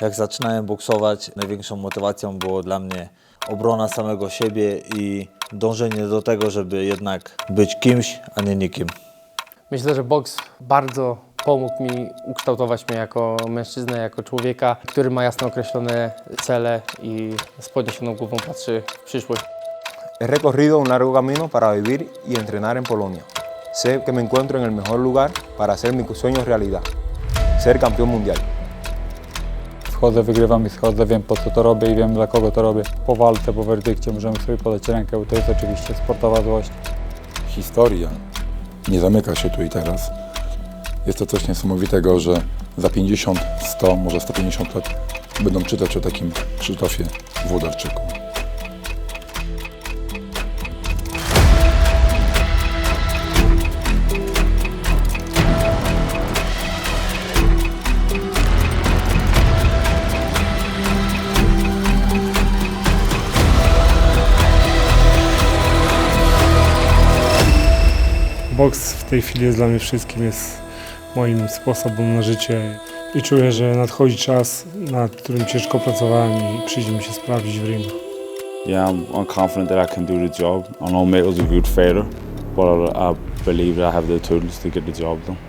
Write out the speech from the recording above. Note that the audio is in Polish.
Jak zaczynałem boksować, największą motywacją było dla mnie obrona samego siebie i dążenie do tego, żeby jednak być kimś, a nie nikim. Myślę, że boks bardzo pomógł mi ukształtować mnie jako mężczyznę, jako człowieka, który ma jasno określone cele i z podniesioną głową patrzy w przyszłość. He recorrido un largo camino para vivir y entrenar en Polonia. Sé que me encuentro en el mejor lugar para hacer mis sueños realidad, ser campeón mundial. Wchodzę, wygrywam i schodzę, wiem po co to robię i wiem dla kogo to robię. Po walce, po werdykcie możemy sobie podać rękę, bo to jest oczywiście sportowa złość. historia nie zamyka się tu i teraz. Jest to coś niesamowitego, że za 50, 100, może 150 lat będą czytać o takim Krzysztofie Włodarczyku. Boks w tej chwili jest dla mnie wszystkim, jest moim sposobem na życie i czuję, że nadchodzi czas, nad którym ciężko pracowałem i przyjdzie mi się sprawdzić w ringu. Yeah, I'm, I'm confident that I can do the job. I know Michael's a good fighter, but I believe that I have the tools to get the job done.